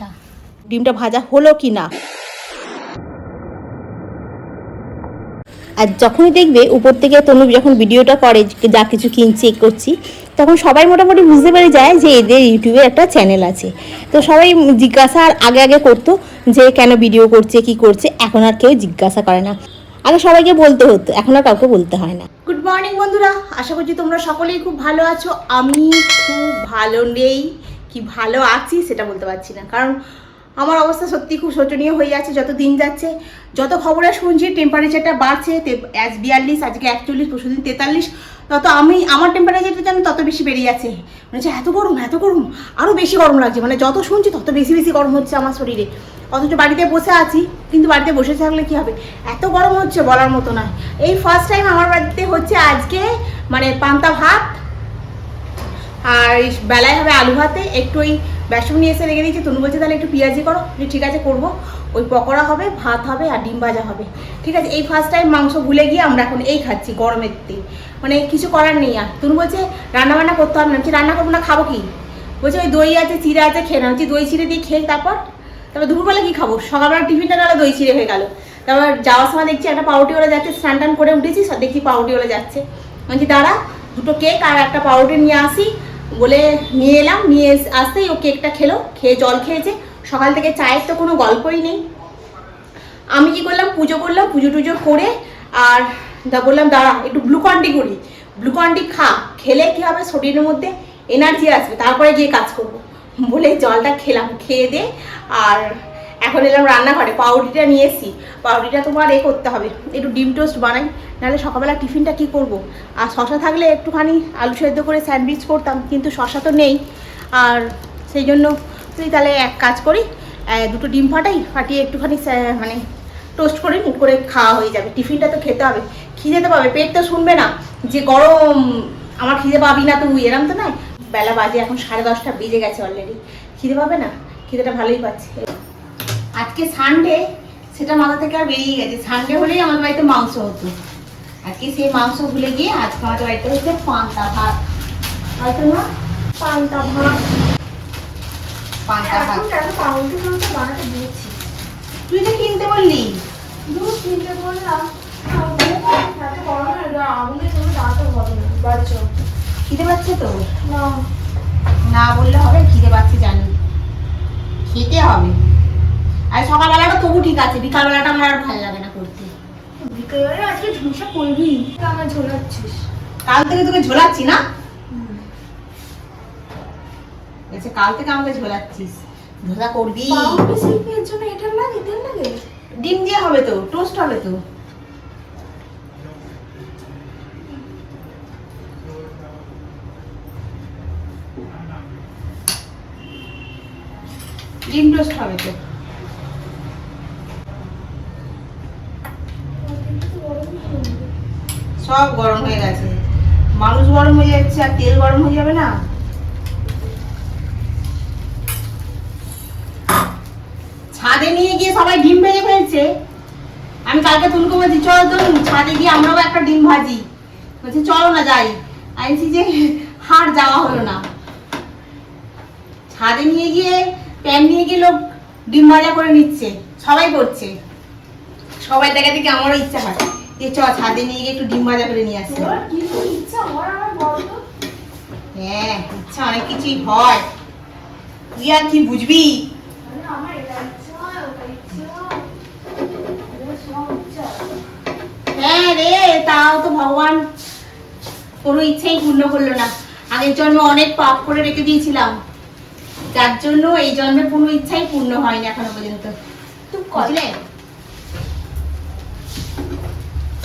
আচ্ছা। ডিমটা ভাজা হলো কি না? আর যখনই দেখবে উপর থেকে তনু যখন ভিডিওটা করে যা কিছু কিনছি করছি, তখন সবাই মোটামুটি বুঝতে পেরে যায় যে এদের ইউটিউবে একটা চ্যানেল আছে। তো সবাই জিজ্ঞাসা আর আগে আগে করতো যে কেন ভিডিও করছে, কি করছে, এখন আর কেউ জিজ্ঞাসা করে না। আগে সবাইকে বলতে হতো, এখন আর কাউকে বলতে হয় না। গুড মর্নিং বন্ধুরা, আশা করছি তোমরা সকলেই খুব ভালো আছো। আমি খুব ভালো নেই। কি ভালো আছি সেটা বলতে পারছি না। কারণ আমার অবস্থা সত্যি খুব শোচনীয় হয়ে যাচ্ছে, যত দিন যাচ্ছে, যত খবরে শুনছি টেম্পারেচারটা বাড়ছে আজ বিয়াল্লিশ, আজকে একচল্লিশ, পরশুদিন তেতাল্লিশ, তত আমি, আমার টেম্পারেচারটা যেন তত বেশি বেড়ে যাচ্ছে। মানে এত গরম এত গরম আরও বেশি গরম লাগছে। মানে যত শুনছি তত বেশি বেশি গরম হচ্ছে আমার শরীরে। অথচ বাড়িতে বসে আছি, কিন্তু বাড়িতে বসে থাকলে কি হবে? এত গরম হচ্ছে বলার মতো নয়। এই ফার্স্ট টাইম আমার বাড়িতে হচ্ছে আজকে মানে পান্তা ভাত আর বেলায় হবে আলু ভাতে। একটু ওই বেসন নিয়ে এসে রেখে দিয়েছি। তনু বলছে, তাহলে একটু পেঁয়াজি করো। আমি ঠিক আছে, করব। ওই পকোড়া হবে, ভাত হবে আর ডিম ভাজা হবে। ঠিক আছে, এই ফার্স্ট টাইম মাংস ভুলে গিয়ে আমরা এখন এই খাচ্ছি গরমের দিন। মানে কিছু করার নেই আর। তনু বলছে রান্না বান্না করতে হবে না। রান্না করব না, খাব কি? বলছে, ওই দই আছে, চিড়ে আছে, খেয়ে না বলছি, দই চিড়ে দিয়ে খেয়ে তারপর? তারপর দুপুরবেলা কি খাব? সকালবেলা টিফিনটা গেলো দই চিড়ে হয়ে গেল। তারপর যাওয়ার সময় দেখছি একটা পাউরুটিওয়ালা যাচ্ছে, স্নান টান করে উঠেছি দেখছি পাউরুটিওয়ালা যাচ্ছে। বলছি, দাঁড়া, দুটো কেক আর একটা পাউরুটি নিয়ে আসি। বলে নিয়ে এলাম, নিয়ে আসতেই ও কেকটা খেলো, খেয়ে জল খেয়েছে। সকাল থেকে চায়ের তো কোনো গল্পই নেই। আমি কি করলাম, পুজো করলাম, পুজো টুজো করে আর দা বললাম, দাঁড়া, একটু ব্লুকন্ডি করি। ব্লুকন্ডি খা, খেলে কি হবে শরীরের মধ্যে? এনার্জি আসবে, তারপরে গিয়ে কাজ করব। বলে জলটা খেলাম, খেয়ে দে আর এখন এলাম রান্নাঘরে, পাউরুটিটা নিয়ে এসছি। পাউরুটিটা তোমার এ করতে হবে, একটু ডিম টোস্ট বানাই, নাহলে সকালবেলা টিফিনটা কি করব? আর শশা থাকলে একটুখানি আলু সেদ্ধ করে স্যান্ডউইচ করতাম, কিন্তু শশা তো নেই। আর সেই জন্য তুই তাহলে এক কাজ করি দুটো ডিম ফাটাই, ফাটিয়ে একটুখানি মানে টোস্ট করে মুখ করে খাওয়া হয়ে যাবে। টিফিনটা তো খেতে হবে, খিদে তো পাবে, পেট তো শুনবে না। যে গরম, আমার খিদে পাবি না তুই, এরম তো নয়। বেলা বাজে, এখন সাড়ে দশটা, বেজে গেছে অলরেডি খিদে পাবে না? খিদেটা ভালোই পাচ্ছে। আজকে সানডে সেটা মাথা থেকে আর বেরিয়ে গেছে। সানডে হলেই আমার বাড়িতে মাংস হতো। আজকে সেই মাংস ভুলে গিয়ে আজকে আমাদের বাড়িতে হচ্ছে পান্তা ভাত। হয়তো না? পান্তা ভাত। পান্তা ভাত। বানাতে দিয়েছি? তুই তো কিনতে বললি। দুধ কিনতে বললাম। খিদে পাচ্ছে তো? না। না বললে হবে খিদে পাচ্ছে জানি। খেতে হবে। আর সকালবেলাটা তবু ঠিক আছে বিকালবেলাটা আমার আর ভালো লাগে না করতে। বিকেলবেলা আজকে ঝুমসা করবি? আমার ঝোলাচ্ছিস। কাল থেকে তোকে ঝোলাচ্ছি না? বলছে কাল থেকে আমাকে ঝোলাচ্ছিস। ধোসা করবি। পাউরুটি শিল্পের জন্য এটা লাগে তেল লাগে ডিম দিয়ে হবে তো টোস্ট হবে তো। ডিম টোস্ট হবে তো। সব গরম হয়ে গেছে। মানুষ গরম হয়ে যাচ্ছে আর তেল গরম হয়ে যাবে না? ছাদে নিয়ে গিয়ে সবাই ডিম ভেজে ফেলছে। আমি কালকে তুলকে বলছি, চল তো ছাদে গিয়ে আমরাও একটা ডিম ভাজি। বলছে, চলো না যাই। আইছি যে হার যাওয়া হলো না। ছাদে নিয়ে গিয়ে প্যান নিয়ে গিয়ে লোক ডিম ভাজা করে নিচ্ছে। সবাই করছে। সবাই দেখা দেখে আমারও ইচ্ছা হয়। যে চ ছাদে নিয়ে গিয়ে একটু ডিম ভাজা করে নিয়ে তো হ্যাঁ ইচ্ছা অনেক কিছুই হয়। তুই আর কি বুঝবি? হ্যাঁ রে তাও তো ভগবান। কোনো ইচ্ছেই পূর্ণ করল না। আগের জন্মে অনেক পাপ করে রেখে দিয়েছিলাম। যার জন্য এই জন্মে কোনো ইচ্ছাই পূর্ণ হয়নি এখনও পর্যন্ত। তুই বুঝলে?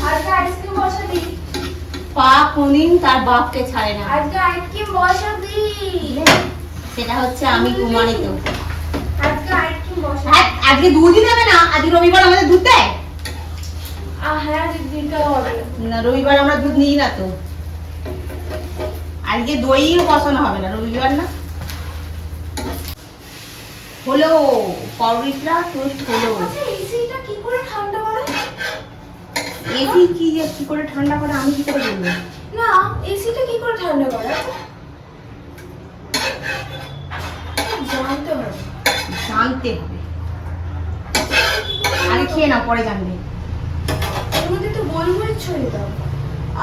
আজকে আইসক্রিম বসাবি? পাপ কোনদিন তার বাপকে ছাড়ে না। আজকে আইসক্রিম বসাবি। সেটা হচ্ছে আমি প্রমাণিত আজকে আইসক্রিম বসাবি। হ্যাঁ, আজকে দুদিন হবে না আজকে রবিবার আমাদের দুধ দেয়? হ্যাঁ না রবিবার আমরা দুধ নিই না তো। আজকে দইও বসানো হবে না রবিবার না? হলো টোস্ট হলো। আচ্ছা কি করে ঠান্ডা করে? এসি কি যে কি করে ঠান্ডা করে আমি কি করে বলব? না এসিটা কি করে ঠান্ডা করে? জানতে হবে। জানতে হবে। আগে খেয়ে নাও পরে জানবে। এর মধ্যে তো গোলমরিচ ছড়িয়ে দাও।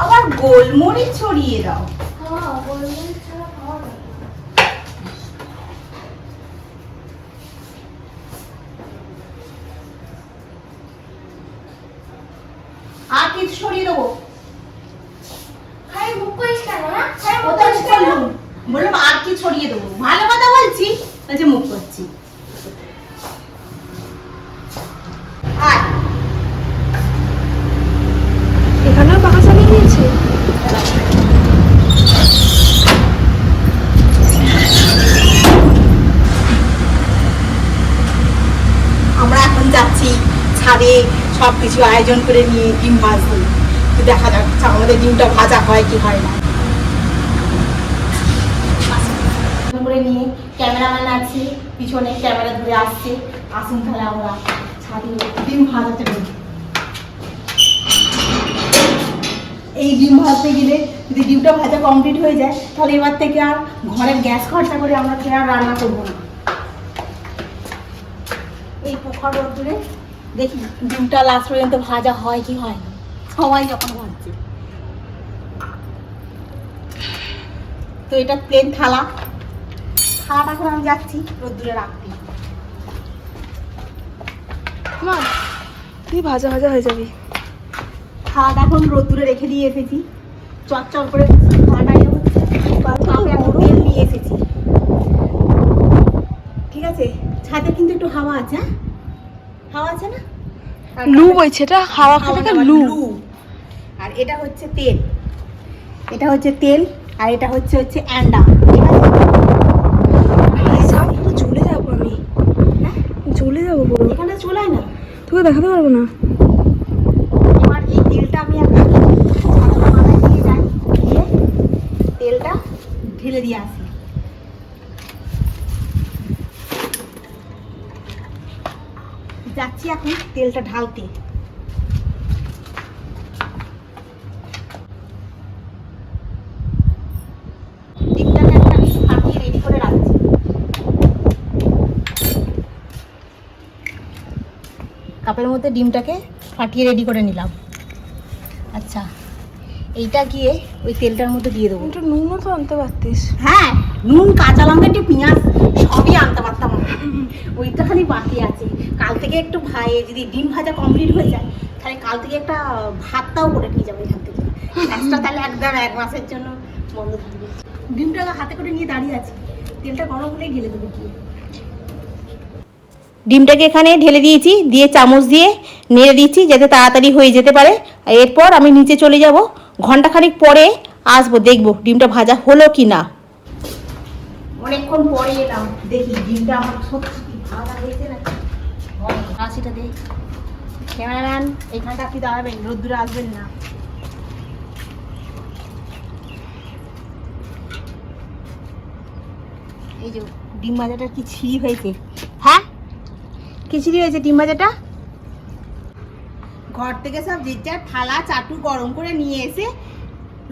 আবার গোলমরিচ ছড়িয়ে দাও। হ্যাঁ গোলমরিচ ছাড়া খাওয়া যায় না। আর কিছু ছড়িয়ে দেবো খাই মুখ করিস কেন না খাই মুখ কোথায় করিস কেন বললুম বললাম আর কি ছড়িয়ে দেবো ভালো কথা বলছে মুখ করছি। আর। এখানেও পাখা চালিয়ে দিয়েছে আমরা এখন যাচ্ছি ছাদে সব কিছু আয়োজন করে নিয়ে ডিম ভাজতে। দেখা যাক আমাদের ডিমটা ভাজা হয় কি হয় না করে নিয়ে ক্যামেরাম্যান আছে, পিছনে ক্যামেরা ধরে আসছে। আসুন তাহলে আমরা ডিম ভাজাতে এই ডিম ভাজতে গেলে যদি ডিমটা ভাজা কমপ্লিট হয়ে যায়, তাহলে এবার থেকে আর ঘরের গ্যাস খরচা করে আমরা ফের আর রান্না করব না। এই পোখর রোদ্দুরে দেখি ডিমটা লাস্ট পর্যন্ত ভাজা হয় কি হয় সবাই যখন ভাজছে। তো এটা প্লেন থালা। থালাটা করে আমি যাচ্ছি রোদ্দুরে রাখতে মা তুই ভাজা ভাজা হয়ে যাবি। থালাটা এখন রোদ্দুরে রেখে দিয়ে এসেছি। চটচট করে ইয়ে হচ্ছে তেল নিয়ে এসেছি। ঠিক আছে? ছাদে কিন্তু একটু হাওয়া আছে হ্যাঁ? হাওয়া আছে না? লু বইছে এটা হাওয়া খাবে লু। লু। আর এটা হচ্ছে তেল। এটা হচ্ছে তেল আর এটা হচ্ছে হচ্ছে অ্যান্ডা। ঠিক আছে সব পুরো জ্বলে যাব আমি হ্যাঁ? চলে যাব পুরো এখানে চুলায় না? তোকে দেখাতে পারব না। এবার এই তেলটা আমি এখন মাথায় দিয়ে যাই দিয়ে তেলটা ঢেলে দিয়ে আসি। যাচ্ছি এখন তেলটা ঢালতে ডিমটাকে একটা আমি ফাটিয়ে রেডি করে রাখছি কাপের মধ্যে ডিমটাকে ফাটিয়ে রেডি করে নিলাম। আচ্ছা এইটা গিয়ে ওই তেলটার মধ্যে দিয়ে দেবো। একটু নুনও তো আনতে পারতিস। হ্যাঁ নুন কাঁচা লঙ্কা একটু পেঁয়াজ সবই আনতে পারতাম ওইটা খালি বাকি আছে। কাল থেকে একটু ভাই যদি ডিম ভাজা কমপ্লিট হয়ে যায় তাহলে কাল থেকে একটা ভাতটাও করে নিয়ে যাব এখান থেকে। এক্সট্রা তাহলে একদম এক মাসের জন্য বন্ধ থাকবে। ডিমটা হাতে করে নিয়ে দাঁড়িয়ে আছি। তেলটা গরম হলেই ঢেলে দেবো গিয়ে। ডিমটাকে এখানে ঢেলে দিয়েছি, দিয়ে চামচ দিয়ে নেড়ে দিচ্ছি যাতে তাড়াতাড়ি হয়ে যেতে পারে। এরপর আমি নিচে চলে যাব। ঘন্টাখানিক পরে আসব, দেখব ডিমটা ভাজা হলো কি না অনেকক্ষণ পরে এলাম, দেখি ডিমটা আমার সত্যি ভাজা হয়েছে না হাসিটা দে। এখানটা আপনি দাঁড়াবেন, রোদ্দুরে আসবেন না। এই যে, ডিম ভাজাটা কি ছিঁড়ি হয়েছে? হ্যাঁ খিচুড়ি হয়েছে ডিম ভাজাটা? ঘর থেকে সব যে যার থালা চাটু গরম করে নিয়ে এসে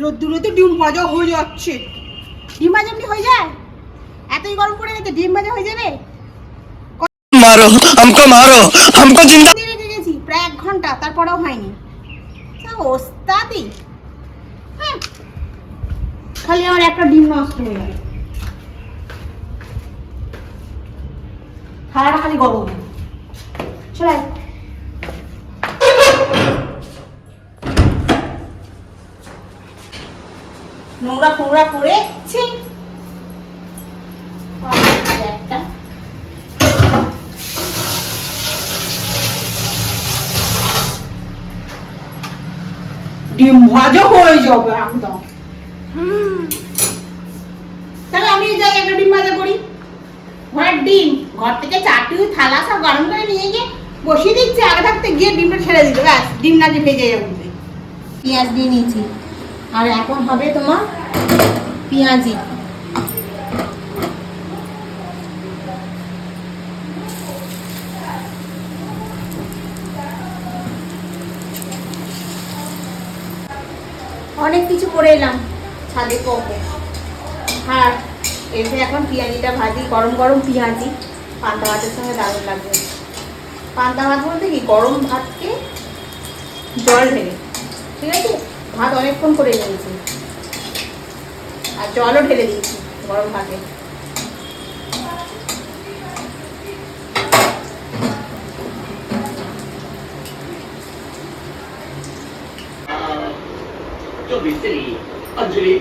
রোদ্দুরোতে ডিম ভাজা হয়ে যাচ্ছে। ডিম ভাজা এমনি হয়ে যায়? এতই গরম করে গেছে ডিম ভাজা হয়ে যাবে? মারো আমকো মারো আমকো জিন্দা রেখে গেছি প্রায় এক ঘণ্টা তারপরেও হয়নি। ওস্তাদি। খালি আমার একটা ডিম নষ্ট হয়ে গেল। খালি গরম। আয়। নোংরা ফোংরা করে ছি। একটা। ডিম ভাজা হয়ে যাবে একদম। তাহলে আমি যাই একটা ডিম ভাজা করি। ঘরের ডিম ঘর থেকে চাটু থালা সব গরম করে নিয়ে গিয়ে বসিয়ে দিচ্ছে, আগে থাকতে গিয়ে ডিমটা ছেড়ে দিতে ব্যাস, ডিম নাকি ভেজে যাবে। পেঁয়াজ দিয়ে নিয়েছি। আর এখন হবে তোমার পেঁয়াজি। অনেক কিছু করে এলাম, ছাদে করব আর এসে এখন পেঁয়াজিটা ভাজি, গরম গরম পেঁয়াজি, পান্তা ভাতের সঙ্গে দারুণ লাগবে। পান্তা ভাত বলতে কি গরম ভাতকে জল ঢেলে ঠিক আছে ভাত অনেকক্ষণ করে নিয়েছি আর জলও ঢেলে দিয়েছি গরম ভাতে चौबीस से लिए अंजलि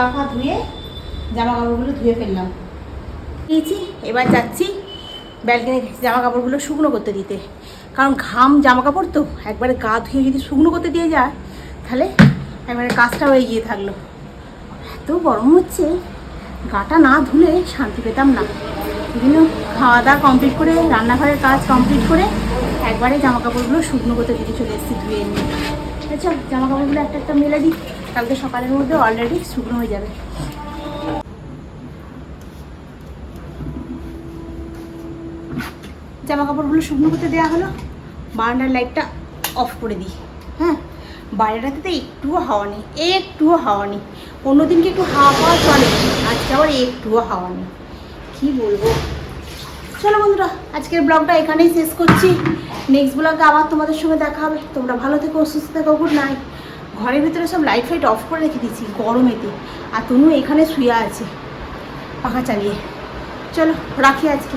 গা পা ধুয়ে জামা কাপড়গুলো ধুয়ে ফেললাম। দিয়েছি এবার যাচ্ছি ব্যালকনি জামা কাপড়গুলো শুকনো করতে দিতে। কারণ ঘাম জামা কাপড় তো, একবারে গা ধুয়ে যদি শুকনো করতে দিয়ে যায়, তাহলে একবারে কাজটা হয়ে গিয়ে থাকল। এত গরম হচ্ছে, গাটা না ধুলে শান্তি পেতাম না। বিভিন্ন খাওয়া দাওয়া কমপ্লিট করে, রান্নাঘরের কাজ কমপ্লিট করে, একবারে জামা কাপড়গুলো শুকনো করতে দিতে চলে এসেছি ধুয়ে নিয়ে। চল জামা কাপড়গুলো একটা একটা মেলে দিই। কালকে সকালের মধ্যে অলরেডি শুকনো হয়ে যাবে। জামা কাপড়গুলো শুকনো করতে দেওয়া হলো। বারান্দার লাইটটা অফ করে দিই। হ্যাঁ বাইরেটাতে তো একটুও হাওয়া নেই, একটুও হাওয়া নেই। অন্যদিনকে একটু হাওয়া পাওয়া চলে, আজকে আবার একটুও হাওয়া নেই। কী বলব? চলো বন্ধুরা, আজকের ব্লগটা এখানেই শেষ করছি। নেক্সট ব্লগে আবার তোমাদের সঙ্গে দেখা হবে। তোমরা ভালো থেকো, সুস্থ থেকো গুড নাইট ঘরের ভিতরে সব লাইট ফাইট অফ করে রেখে দিয়েছি, গরমেতে। আর তনু এখানে শুয়ে আছে, পাখা চালিয়ে। চলো, রাখি আজকে।